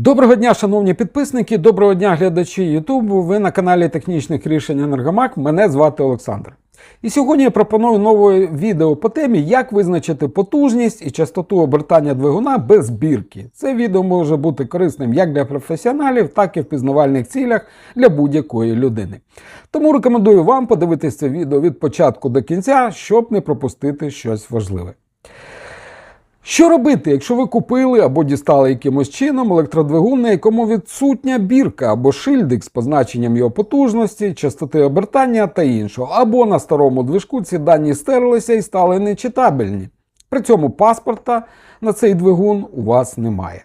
Доброго дня, шановні підписники, доброго дня, глядачі Ютубу. Ви на каналі Технічних рішень Енергомак. Мене звати Олександр. І сьогодні я пропоную нове відео по темі, як визначити потужність і частоту обертання двигуна без збірки. Це відео може бути корисним як для професіоналів, так і в пізнавальних цілях для будь-якої людини. Тому рекомендую вам подивитися це відео від початку до кінця, щоб не пропустити щось важливе. Що робити, якщо ви купили або дістали якимось чином електродвигун, на якому відсутня бірка або шильдик з позначенням його потужності, частоти обертання та іншого, або на старому движку ці дані стерлися і стали нечитабельні. При цьому паспорта на цей двигун у вас немає.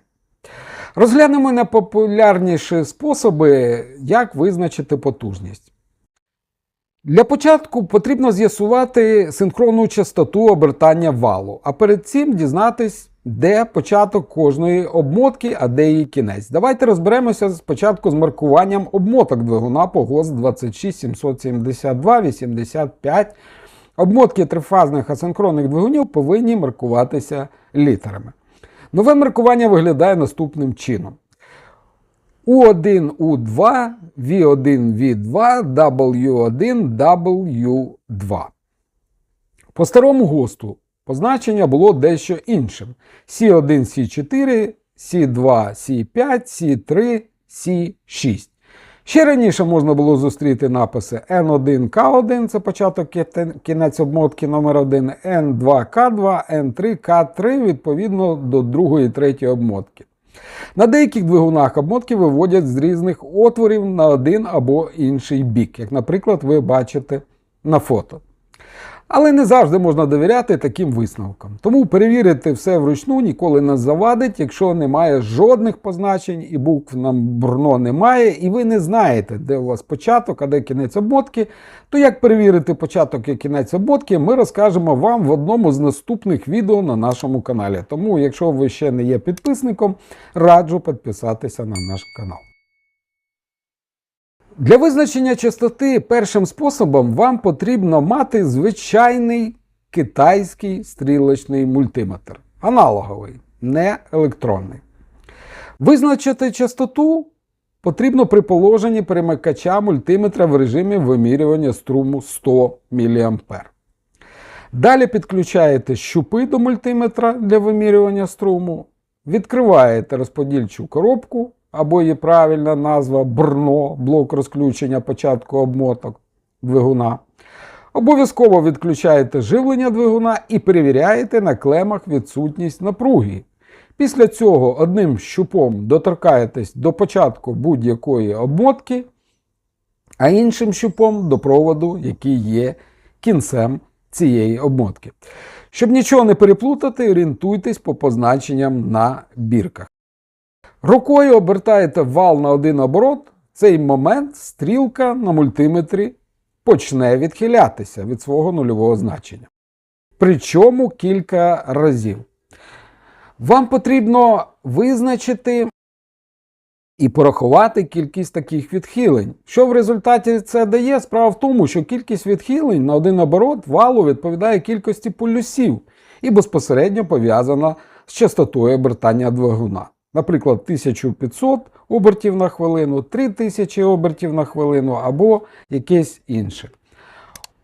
Розглянемо найпопулярніші способи, як визначити потужність. Для початку потрібно з'ясувати синхронну частоту обертання валу, а перед цим дізнатись, де початок кожної обмотки, а де її кінець. Давайте розберемося спочатку з маркуванням обмоток двигуна по ГОС 26772 85. Обмотки трифазних асинхронних двигунів повинні маркуватися літерами. Нове маркування виглядає наступним чином. U1, U2, V1, V2, W1, W2. По старому ГОСТу позначення було дещо іншим. C1, C4, C2, C5, C3, C6. Ще раніше можна було зустріти написи N1, K1, це початок кінець обмотки номер 1 N2, K2, N3, K3 відповідно до другої і третьої обмотки. На деяких двигунах обмотки виводять з різних отворів на один або інший бік, як, наприклад, ви бачите на фото. Але не завжди можна довіряти таким висновкам. Тому перевірити все вручну ніколи не завадить, якщо немає жодних позначень і букв на бурно немає, і ви не знаєте, де у вас початок, а де кінець обмотки, то як перевірити початок і кінець обмотки, ми розкажемо вам в одному з наступних відео на нашому каналі. Тому, якщо ви ще не є підписником, раджу підписатися на наш канал. Для визначення частоти першим способом вам потрібно мати звичайний китайський стрілочний мультиметр. Аналоговий, не електронний. Визначити частоту потрібно при положенні перемикача мультиметра в режимі вимірювання струму 100 мА. Далі підключаєте щупи до мультиметра для вимірювання струму, відкриваєте розподільчу коробку або її правильна назва БРНО, блок розключення початку обмоток двигуна. Обов'язково відключаєте живлення двигуна і перевіряєте на клемах відсутність напруги. Після цього одним щупом доторкаєтесь до початку будь-якої обмотки, а іншим щупом до проводу, який є кінцем цієї обмотки. Щоб нічого не переплутати, орієнтуйтесь по позначенням на бірках. Рукою обертаєте вал на один оборот, в цей момент стрілка на мультиметрі почне відхилятися від свого нульового значення. Причому кілька разів. Вам потрібно визначити і порахувати кількість таких відхилень. Що в результаті це дає? Справа в тому, що кількість відхилень на один оборот валу відповідає кількості полюсів і безпосередньо пов'язана з частотою обертання двигуна. Наприклад, 1500 обертів на хвилину, 3000 обертів на хвилину або якесь інше.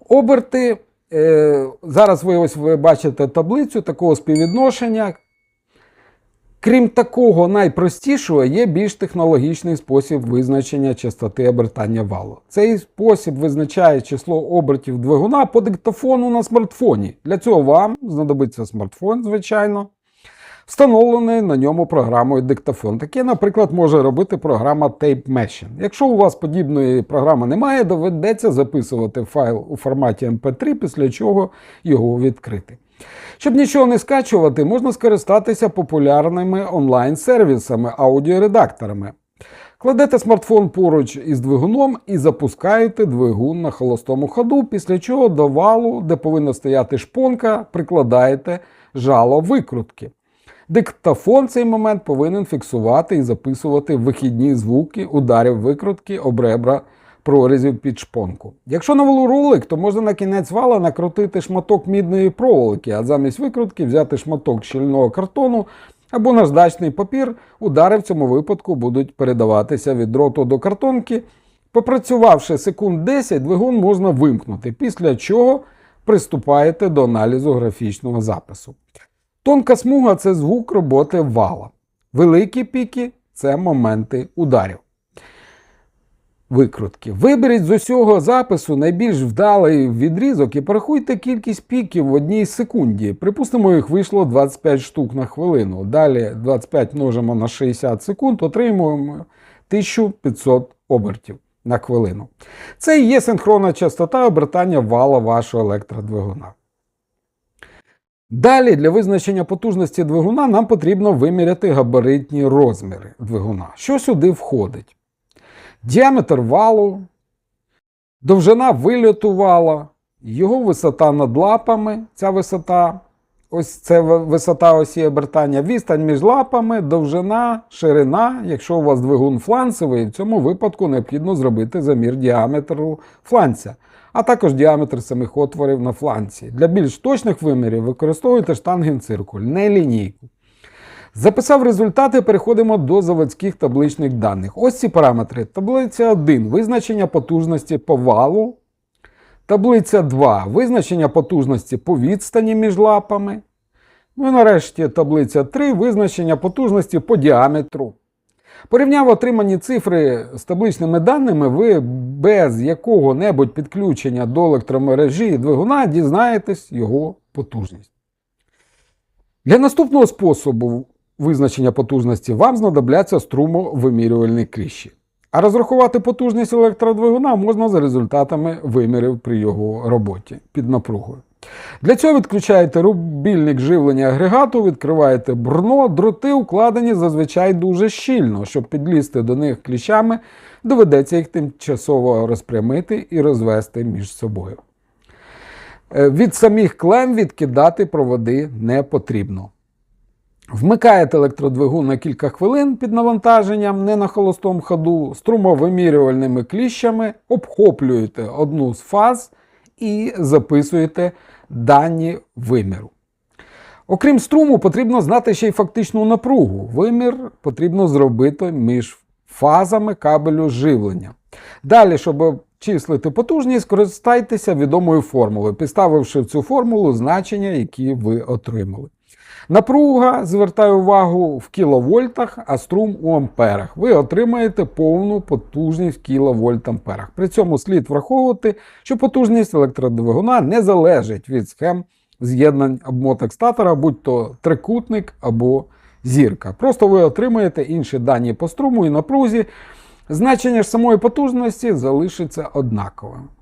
Оберти, е, зараз ви ось ви бачите таблицю такого співвідношення. Крім такого найпростішого, є більш технологічний спосіб визначення частоти обертання валу. Цей спосіб визначає число обертів двигуна по диктофону на смартфоні. Для цього вам знадобиться смартфон, звичайно встановлений на ньому програмою диктофон. Таке, наприклад, може робити програма Tape Machine. Якщо у вас подібної програми немає, доведеться записувати файл у форматі MP3, після чого його відкрити. Щоб нічого не скачувати, можна скористатися популярними онлайн-сервісами, аудіоредакторами. Кладете смартфон поруч із двигуном і запускаєте двигун на холостому ходу, після чого до валу, де повинна стояти шпонка, прикладаєте жало викрутки. Диктофон цей момент повинен фіксувати і записувати вихідні звуки ударів викрутки об ребра прорізів під шпонку. Якщо на валу то можна на кінець вала накрутити шматок мідної проволоки, а замість викрутки взяти шматок щільного картону або наждачний папір, удари в цьому випадку будуть передаватися від дроту до картонки. Попрацювавши секунд 10, двигун можна вимкнути, після чого приступаєте до аналізу графічного запису. Тонка смуга це звук роботи вала. Великі піки це моменти ударів. Викрутки. Виберіть з усього запису найбільш вдалий відрізок і порахуйте кількість піків в одній секунді. Припустимо, їх вийшло 25 штук на хвилину. Далі 25 множимо на 60 секунд, отримуємо 1500 обертів на хвилину. Це і є синхронна частота обертання вала вашого електродвигуна. Далі для визначення потужності двигуна нам потрібно виміряти габаритні розміри двигуна. Що сюди входить? Діаметр валу, довжина вильоту вала, його висота над лапами, ця висота, ось це висота осі обертання, відстань між лапами, довжина, ширина. Якщо у вас двигун фланцевий, в цьому випадку необхідно зробити замір діаметру фланця, а також діаметр самих отворів на фланці. Для більш точних вимірів використовуйте штангенциркуль, не лінійку. Записав результати, переходимо до заводських табличних даних. Ось ці параметри. Таблиця 1. Визначення потужності по валу. Таблиця 2. Визначення потужності по відстані між лапами. Ну і нарешті таблиця 3. Визначення потужності по діаметру. Порівняв отримані цифри з табличними даними, ви без якого-небудь підключення до електромережі двигуна дізнаєтесь його потужність. Для наступного способу визначення потужності вам знадобляться струмовимірювальні кліщі. А розрахувати потужність електродвигуна можна за результатами вимірів при його роботі під напругою. Для цього відключаєте рубільник живлення агрегату, відкриваєте брно, дроти укладені зазвичай дуже щільно. Щоб підлізти до них кліщами, доведеться їх тимчасово розпрямити і розвести між собою. Е, Від самих клем відкидати проводи не потрібно. Вмикаєте електродвигун на кілька хвилин під навантаженням, не на холостому ходу, струмовимірювальними кліщами, обхоплюєте одну з фаз і записуєте дані виміру. Окрім струму, потрібно знати ще й фактичну напругу. Вимір потрібно зробити між фазами кабелю живлення. Далі, щоб обчислити потужність, скористайтеся відомою формулою, підставивши в цю формулу значення, які ви отримали. Напруга, звертаю увагу, в кіловольтах, а струм у амперах. Ви отримаєте повну потужність в кіловольт-амперах. При цьому слід враховувати, що потужність електродвигуна не залежить від схем з'єднань обмоток статора, будь то трикутник або зірка. Просто ви отримаєте інші дані по струму і напрузі. Значення ж самої потужності залишиться однаковим.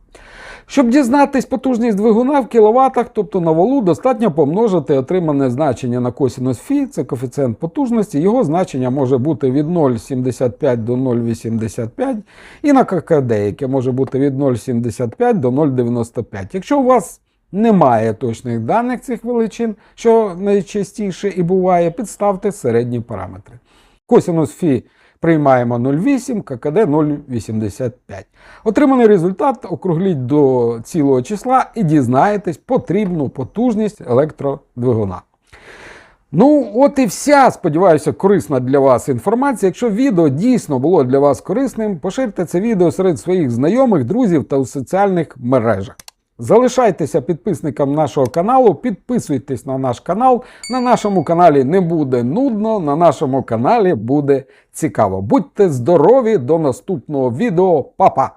Щоб дізнатись потужність двигуна в кіловатах, тобто на валу, достатньо помножити отримане значення на косінус Фі, це коефіцієнт потужності. Його значення може бути від 0,75 до 0,85 і на ККД, яке може бути від 0,75 до 0,95. Якщо у вас немає точних даних цих величин, що найчастіше і буває, підставте середні параметри. Косінус Фі приймаємо 0,8, ККД 0,85. Отриманий результат округліть до цілого числа і дізнаєтесь потрібну потужність електродвигуна. Ну, от і вся, сподіваюся, корисна для вас інформація. Якщо відео дійсно було для вас корисним, поширте це відео серед своїх знайомих, друзів та у соціальних мережах. Залишайтеся підписником нашого каналу, підписуйтесь на наш канал. На нашому каналі не буде нудно, на нашому каналі буде цікаво. Будьте здорові, до наступного відео, Па-па!